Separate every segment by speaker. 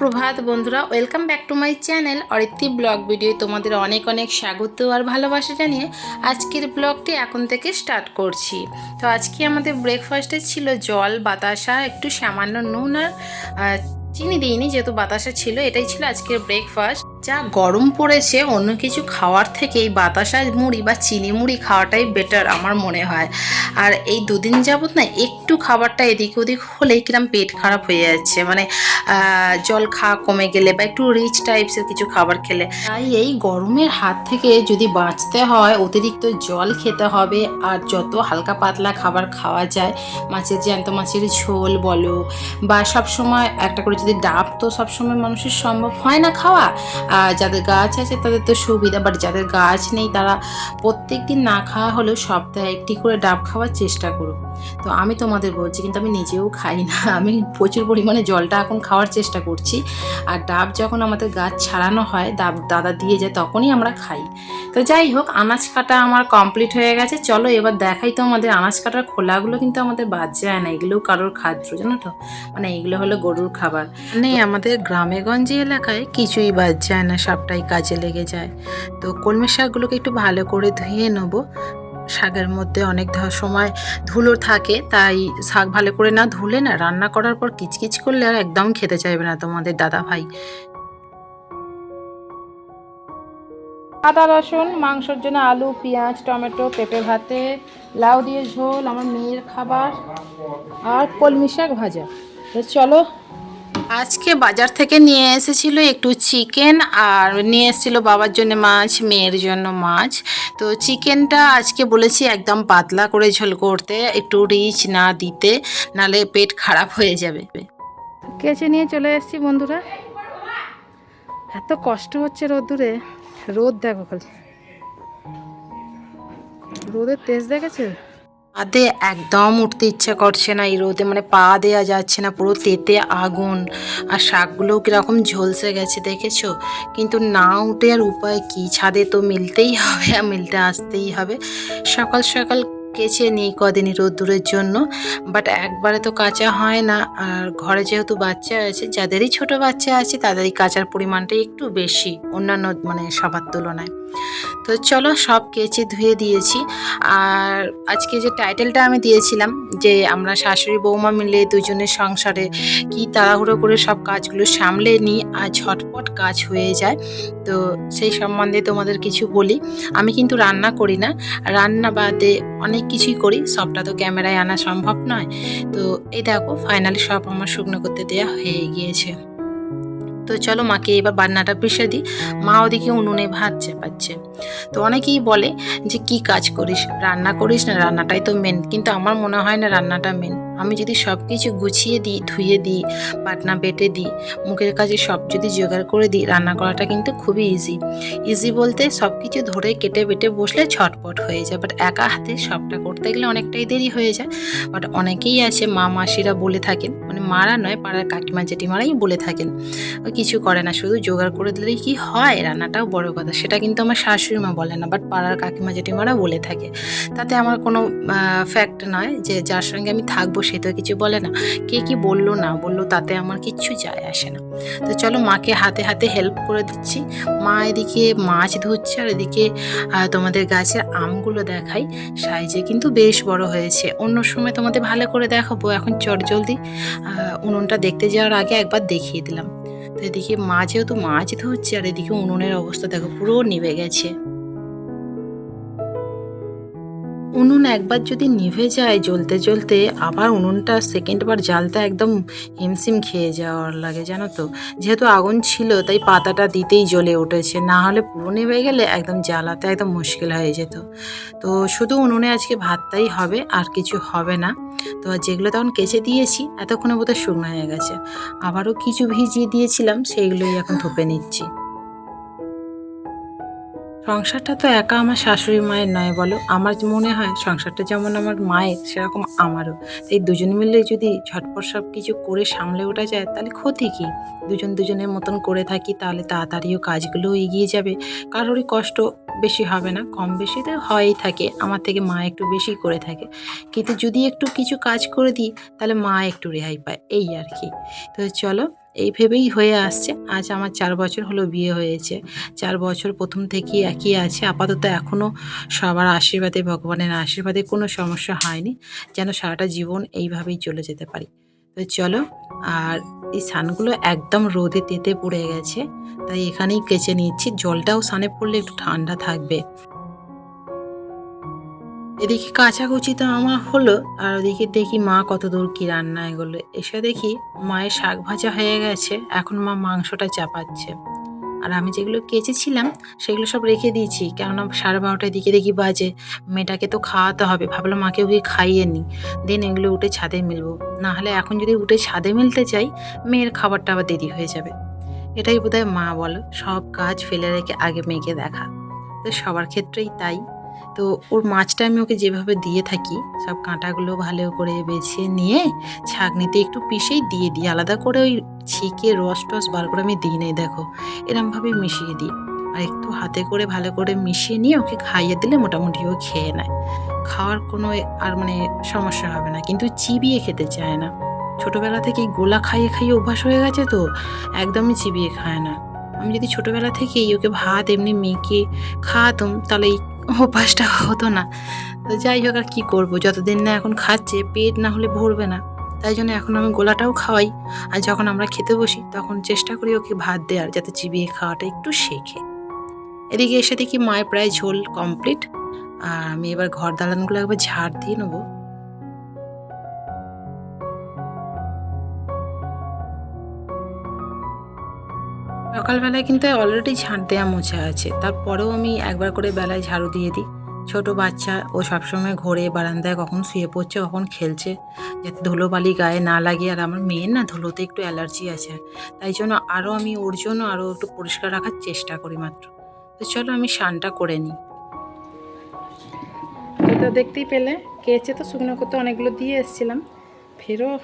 Speaker 1: সুপ্রভাত বন্ধুরা welcome back to my channel Aritri blog video তোমাদের অনেক অনেক স্বাগত আর ভালোবাসা জানিয়ে আজকের ব্লগটি এখন থেকে স্টার্ট করছি। তো আজকে আমাদের ব্রেকফাস্টে ছিল জল, বাতাসা, একটু সামান্য নুন আর চিনি দিইনি যেহেতু বাতাসা ছিল, এটাই ছিল আজকের ব্রেকফাস্ট যা গরম পড়েছে, অন্য কিছু খাওয়ার থেকে এই বাতাসা মুড়ি বা চিনি মুড়ি খাওয়াটাই বেটার আমার মনে হয়। আর এই দুদিন যাবত না একটু খাবারটা এদিক ওদিক হলেই কিরম পেট খারাপ হয়ে যাচ্ছে। মানে জল খাওয়া কমে গেলে বা একটু রিচ টাইপসের কিছু খাবার খেলে। তাই এই গরমের হাত থেকে যদি বাঁচতে হয়, অতিরিক্ত জল খেতে হবে আর যত হালকা পাতলা খাবার খাওয়া যায়, মাছের জ্যান্ত মাছের ঝোল বলো বা সব সময় একটা করে যদি ডাব তো সবসময় মানুষের সম্ভব হয় না খাওয়া আর যাদের গাছ আছে তাদের তো সুবিধা বাট যাদের গাছ নেই তারা প্রত্যেক দিন না খাওয়া হলেও সপ্তাহে একটি করে ডাব খাওয়ার চেষ্টা করো তো আমি তোমাদের বলছি কিন্তু আমি নিজেও খাই না। আমি প্রচুর পরিমাণে জলটা এখন খাওয়ার চেষ্টা করছি। আর ডাব যখন আমাদের গাছ ছাড়ানো হয় ডাব দাদা দিয়ে যায় তখনই আমরা খাই। তো যাই হোক আনাজ কাটা আমার কমপ্লিট হয়ে গেছে। চলো এবার দেখাই তো আমাদের আনাজ কাটার খোলাগুলো কিন্তু আমাদের বাদ যায় না। এগুলোও কারোর খাদ্য জানো তো? মানে এগুলো হলো গরুর খাবার। মানে আমাদের গ্রামে গঞ্জে এলাকায় কিছুই বাদ যায় না সবটাই কাজে লেগে যায়। তো কলমি শাকগুলোকে একটু ভালো করে ধুয়ে নেব। শাকের মধ্যে অনেক সময় ধুলো থাকে, তাই শাক ভালো করে না ধুলে না রান্না করার পর কিচকিচ করলে আর একদম খেতে চাইবে না তোমাদের দাদা ভাই আদা, রসুন, মাংসর জন্য আলু, পেঁয়াজ, টমেটো, পেঁপে ভাতে, লাউ দিয়ে ঝোল, আমার মেয়ের খাবার, আর কলমি শাক ভাজা। চলো আজকে বাজার থেকে নিয়ে এসেছিল একটু চিকেন আর নিয়ে এসেছিল বাবার জন্য মাছ, মেয়ের জন্য মাছ। তো চিকেনটা আজকে বলেছি একদম পাতলা করে ঝোল করতে, একটু রিচ না দিতে, নালে পেট খারাপ হয়ে যাবে। কেচে নিয়ে চলে এসেছি বন্ধুরা। এত কষ্ট হচ্ছে রোদ্দুরে। রোদ দেখো খালি। রোদের তেজ দেখেছে? পাদে একদম উঠতে ইচ্ছা করছে না, এই রোদে মানে পা দেওয়া যাচ্ছে না, পুরো তেতে আগুন। আর শাকগুলোও কীরকম ঝলসে গেছে, দেখেছ? কিন্তু না উঠে আর উপায় কি? ছাদে তো মিলতেই হবে, আর মিলতে আসতেই হবে। সকাল সকাল কেচে নিই কদিনই রোদ্দুরের জন্য বাট একবারে তো কাঁচা হয় না। আর ঘরে যেহেতু বাচ্চা আছে, যাদেরই ছোট বাচ্চা আছে, তাদেরই কাঁচার পরিমাণটা একটু বেশি, অন্যান্য মানে সবার তুলনায়। তো চলো সব কেচে ধুয়ে দিয়েছি। আর আজকে যে টাইটেলটা আমি দিয়েছিলাম, যে আমরা শাশুড়ি বৌমা মিলে দুজনের সংসারে কি তাড়াহুড়ো করে সব কাজগুলো সামলে নিই আর ঝটপট কাজ হয়ে যায়, তো সেই সম্বন্ধে তোমাদের কিছু বলি। আমি কিন্তু রান্না করি না, রান্না বাদে অনেক কিছুই করি, সবটা তো ক্যামেরায় আনা সম্ভব নয়। তো এই দেখো ফাইনালি সব আমার শুকনো করতে দেওয়া হয়ে গিয়েছে। তো চলো মাকে এবার বান্নাটা পেশে দিই। মা ওদিকে উনুনে ভাত চেপাচ্ছে। তো অনেকেই বলে যে, কি কাজ করিস? রান্না করিস না? রান্নাটাই তো মেন কিন্তু আমার মনে হয় না রান্নাটা মেন আমি যদি সব কিছু গুছিয়ে দিই, ধুয়ে দিই বাটনা বেটে দিই, মুখের কাজে সব যদি জোগাড় করে দিই, রান্না করাটা কিন্তু খুবই ইজি ইজি বলতে সব কিছু ধরে কেটে বেটে বসলে ছটপট হয়ে যায় বাট একা হাতে সবটা করতে গেলে অনেকটাই দেরি হয়ে যায়। বাট অনেকেই আছে, মা, মাসিরা বলে থাকেন মানে মারা নয়, পাড়ার কাকিমা, জেঠিমারাই বলে থাকেন কিছু করে না, শুধু জোগাড় করে দিলেই কি হয়? রান্নাটাও বড় কথা, সেটা কিন্তু আমার শাশুড়ি মা বলে না বাট পাড়ার কাকিমা জেঠিমারা বলে থাকে। তাতে আমার কোনো ফ্যাক্ট নয় যে যার সঙ্গে আমি থাকব সে তো কিছু বলে না। কে কি বলল না বলল তাতে আমার কিচ্ছু যায় আসে না। তো চলো মাকে হাতে হাতে হেল্প করে দিচ্ছি। মা এদিকে মাছ ধরছে আর এদিকে তোমাদের গাছের আমগুলো দেখাই। সাইজে কিন্তু বেশ বড় হয়েছে। অন্য সময় তোমাদের ভালো করে দেখাবো। এখন চটজলদি উনুনটা দেখতে যাওয়ার আগে একবার দেখিয়ে দিলাম। তো এদিকে মা যেহেতু মাছ ধরছে আর এদিকে উনুনের অবস্থা দেখো পুরো নিভে গেছে। উনুন একবার যদি নিভে যায় জ্বলতে জ্বলতে, আবার উনুনটা সেকেন্ড বার জ্বালতে একদম হিমসিম খেয়ে যাওয়ার লাগে, জানো তো? যেহেতু আগুন ছিল, তাই পাতাটা দিতেই জ্বলে উঠেছে। না হলে পুরো নিভে গেলে একদম জ্বালাতে একদম মুশকিল হয়ে যেত। তো শুধু উনুনে আজকে ভাতটাই হবে, আর কিছু হবে না। তো যেগুলো তখন কেচে দিয়েছি, এতক্ষণে বোধহয় শুকনো হয়ে গেছে। আবারও কিছু ভিজিয়ে দিয়েছিলাম, সেইগুলোই এখন ধুপে নিচ্ছি। সংসারটা তো একা আমার শাশুড়ি মায়ের নয় বলো। আমার মনে হয় সংসারটা যেমন আমার মায়ের, সেরকম আমারও। এই দুজন মিলে যদি ঝটপট সব কিছু করে সামলে ওঠা যায়, তাহলে ক্ষতি কি? দুজন দুজনের মতন করে থাকি, তাহলে তাড়াতাড়িও কাজগুলো এগিয়ে যাবে। কারোরই কষ্ট বেশি হবে না, কম বেশি তো হয়ই থাকে। আমার থেকে মা একটু বেশি করে থাকে। কিন্তু যদি একটু কিছু কাজ করে দিই, তাহলে মা একটু রেহাই পায়। এই আর কি। তো চলো এই ভেবেই হয়ে আসছে। আজ আমার চার বছর হলো বিয়ে হয়েছে। চার বছর প্রথম থেকেই একই আছে। আপাতত এখনও সবার আশীর্বাদে, ভগবানের আশীর্বাদে কোনো সমস্যা হয়নি, যেন সারাটা জীবন এইভাবেই চলে যেতে পারি। তো চলো, আর এই সানগুলো একদম রোদে তেতে পড়ে গেছে, তাই এখানেই কেচে নিচ্ছি। জলটাও সানে পড়লে একটু ঠান্ডা থাকবে। এদিকে কাচাকুচি তো আমার হলো, আর ওদিকে দেখি মা কত দূর কি রান্না এগুলো এসে দেখি মায়ের শাক ভাজা হয়ে গেছে, এখন মা মাংসটা চাপাচ্ছে। আর আমি যেগুলো কেচেছিলাম, সেগুলো সব রেখে দিয়েছি, কেননা সাড়ে বারোটার দিকে দেখি বাজে, মেয়েটাকে তো খাওয়াতে হবে, ভাবলাম মাকে ওকে খাইয়ে নিই, দেন এগুলো উঠে ছাদে মিলবো। না হলে এখন যদি উঠে ছাদে মিলতে চাই মেয়ের খাবারটা আবার দেরি হয়ে যাবে। এটাই বোধহয় মা বলো, সব কাজ ফেলে রেখে আগে মেয়েকে দেখা। তো সবার ক্ষেত্রেই তাই। তো ওর মাছটা আমি ওকে যেভাবে দিয়ে থাকি, সব কাঁটাগুলো ভালো করে বেছে নিয়ে ছাঁকনিতে একটু পিষেই দিয়ে দিই। আলাদা করে ওই ছিকে রস টস বার করে আমি দিই নাই, দেখো। এরমভাবে মিশিয়ে দিই। আর একটু হাতে করে ভালো করে মিশিয়ে নিয়ে ওকে খাইয়ে দিলে মোটামুটি ও খেয়ে নেয়। খাওয়ার কোনো আর মানে সমস্যা হবে না, কিন্তু চিবিয়ে খেতে চায় না। ছোটোবেলা থেকেই গোলা খাইয়ে খাইয়ে অভ্যাস হয়ে গেছে তো, একদমই চিবিয়ে খায় না। আমি যদি ছোটোবেলা থেকেই ওকে ভাত এমনি মেখে খাওয়াতাম, তাহলে এই অভ্যাসটা হতো না। তো যাই হোক আর কী করব? যতদিন না এখন খাচ্ছে, পেট না হলে ভরবে না। তাই জন্য এখন আমি গোলাটাও খাওয়াই। আর যখন আমরা খেতে বসি, তখন চেষ্টা করি ওকে ভাত দেওয়ার, যাতে চিবিয়ে খাওয়াটা একটু শেখে। এদিকে এসে দেখি মায়ের প্রায় ঝোল কমপ্লিট আর আমি এবার ঘর দালানগুলো একবার ঝাড় দিয়ে নেব। সকালবেলায় কিন্তু অলরেডি ঝাঁট দেওয়া মোছা আছে। তারপরেও আমি একবার করে বেলায় ঝাড়ু দিয়ে দিই। ছোট বাচ্চা, ও সবসময় ঘোরে, বারান্দায় কখন শুয়ে পড়ছে, কখন খেলছে, যাতে ধুলোবালি গায়ে না লাগে। আর আমার মেয়ের না ধুলোতে একটু অ্যালার্জি আছে। তাই জন্য আরও আমি ওর জন্য আরও একটু পরিষ্কার রাখার চেষ্টা করি মাত্র। তো চলো আমি স্নানটা করে নিই। তো দেখতেই পেলে। কেচে তো শুকনো করতে অনেকগুলো দিয়ে এসেছিলাম। ফেরও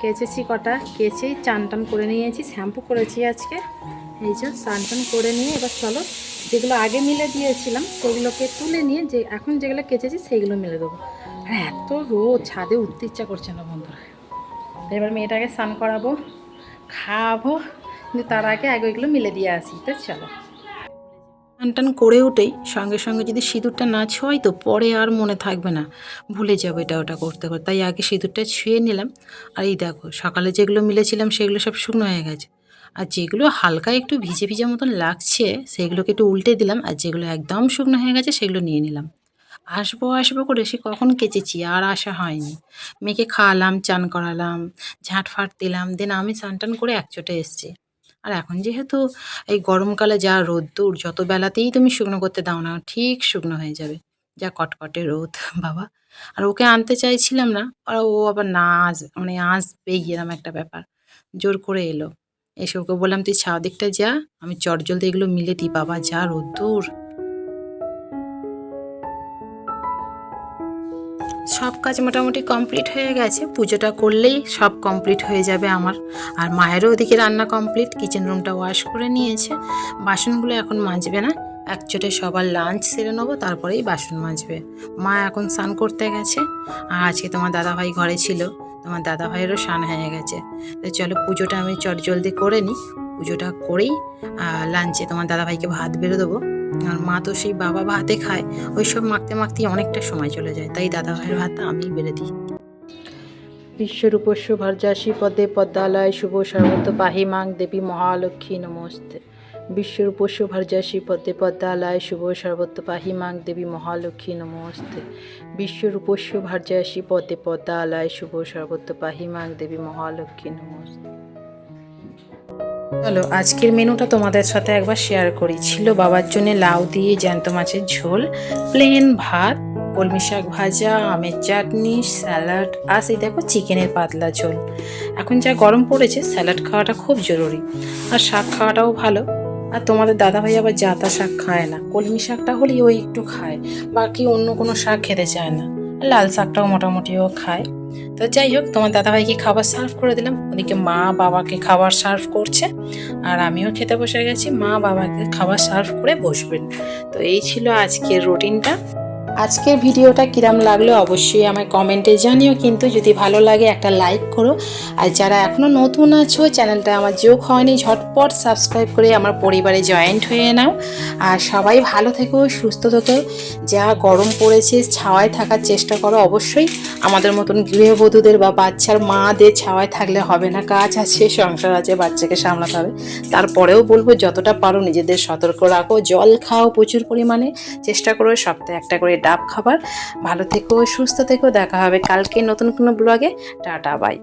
Speaker 1: কেচেছি কটা কেচেই চান টান করে নিয়েছি, শ্যাম্পু করেছি আজকে। এই যে স্নান টান করে নিয়ে এবার চলো, যেগুলো আগে মিলে দিয়েছিলাম, সেগুলোকে তুলে নিয়ে যে এখন যেগুলো কেচেছি সেইগুলো মিলে দেবো। আর এত রোদ, ছাদে উঠতে ইচ্ছা করছে না বন্ধুরা। এবার মেয়েটাকে স্নান করাবো, খাওয়াবো, কিন্তু তার আগে আগে ওইগুলো মিলে দিয়ে আসি তো চলো। টান করে উঠেই সঙ্গে সঙ্গে যদি সিঁদুরটা না ছোঁয়াই তো পরে আর মনে থাকবে না। ভুলে যাব এটা ওটা করতে করতে। তাই আগে সিঁদুরটা ছুঁয়ে নিলাম। আর এই দেখো, সকালে যেগুলো মিলেছিলাম সেগুলো সব শুকনো হয়ে গেছে। আর যেগুলো হালকা একটু ভিজে ভিজে মতন লাগছে, সেগুলোকে একটু উল্টে দিলাম। আর যেগুলো একদম শুকনো হয়ে গেছে, সেগুলো নিয়ে নিলাম। আসব আসব করে সে কখন কেচেছি আর আসা হয়নি। মেয়েকে খাওয়ালাম, চান করালাম, ঝাঁট ফাট দিলাম, দেন আমি চান টান করে একচোটে এসছি। আর এখন যেহেতু এই গরমকালে যা রোদ্দুর, যত বেলাতেই তুমি শুকনো করতে দাও না, ঠিক শুকনো হয়ে যাবে। যা কটকটে রোদ, বাবা। আর ওকে আনতে চাইছিলাম না, আর ও আবার না আসবে মানে আসবেই এরম একটা ব্যাপার। জোর করে এলো। এসে ওকে বললাম, তুই ছাও দিকটা যা, আমি চটজলদি এগুলো মিলে দিই বাবা, যা রোদ্দুর। সব কাজ মোটামুটি কমপ্লিট হয়ে গেছে। পুজোটা করলেই সব কমপ্লিট হয়ে যাবে আমার। আর মায়েরও ওদিকে রান্না কমপ্লিট কিচেন রুমটা ওয়াশ করে নিয়েছে। বাসনগুলো এখন মাজবে না। একচোটে সবার লাঞ্চ সেরে নেব, তারপরেই বাসন মাজবে। মা এখন স্নান করতে গেছে। আর আজকে তোমার দাদাভাই ঘরে ছিল। তোমার দাদাভাইয়েরও স্নান হয়ে গেছে। তো চলো পুজোটা আমি চট জলদি করে নিই। পুজোটা করেই লাঞ্চে তোমার দাদাভাইকে ভাত বেরো দেবো। আর মা তো সেই বাবা ভাতে খায়। ওই সব মাখতে মাখতেই অনেকটা সময় চলে যায়। তাই দাদা ভাইয়ের ভাতটা আমি বেড়ে দিই। বিশ্বরূপস্য ভর্যাসী পদে পদ্মালয় শুভ সর্বত পাহি মাং দেবী মহালক্ষ্মী নমস্তে। বিশ্বরূপস্য ভর্যাসী পদে পদ্মালয় শুভ সর্বত পাহি মাং দেবী মহালক্ষ্মী নমস্তে। বিশ্বরূপস্য ভর্যাসী পদে পদ্মালয় শুভ সর্বত পাহি মাং দেবী মহালক্ষ্মী নমস্তে। চলো, আজকের মেনুটা তোমাদের সাথে একবার শেয়ার করি। ছিল বাবার জন্য লাউ দিয়ে জ্যান্ত মাছের ঝোল প্লেন ভাত, কলমি শাক ভাজা, আমের চাটনি স্যালাড আর সেই দেখো চিকেনের পাতলা ঝোল। এখন যা গরম পড়েছে স্যালাড খাওয়াটা খুব জরুরি। আর শাক খাওয়াটাও ভালো। আর তোমাদের দাদা ভাই আবার জাতা শাক খায় না। কলমি শাকটা হলেই ওই একটু খায়। বাকি অন্য কোনো শাক খেতে চায় না। লাল শাকটাও মোটামুটি ও খায়। তো যাই হোক তোমার দাদাভাইকে খাবার সার্ভ করে দিলাম। ওদিকে মা বাবাকে খাবার সার্ভ করছে, আর আমিও খেতে বসে গেছি। মা বাবাকে খাবার সার্ভ করে বসবেন। তো এই ছিল আজকের রুটিনটা আজকের ভিডিওটা কিরাম লাগল অবশ্যই আমায় কমেন্টে জানিও, কিন্তু যদি ভালো লাগে একটা লাইক করো। আর যারা এখনও নতুন আছো, চ্যানেলটা আমার যোগ হয়নি, ঝটপট সাবস্ক্রাইব করে আমার পরিবারে জয়েন্ট হয়ে নাও। আর সবাই ভালো থেকো, সুস্থ থেকো। যা গরম পড়েছে, ছাওয়ায় থাকার চেষ্টা করো অবশ্যই। আমাদের মতন গৃহবধূদের বা বাচ্চার মাদের ছাওয়ায় থাকলে হবে না। কাজ আছে, সংসার আছে, বাচ্চাকে সামলাতে হবে। তারপরেও বলব, যতটা পারো নিজেদের সতর্ক রাখো। জল খাও প্রচুর পরিমাণে। চেষ্টা করো সপ্তাহে একটা করে ডাব খাবার। ভালো থেকো সুস্থ থেকো দেখা হবে কালকে নতুন কোনো ব্লগে। Tata bye.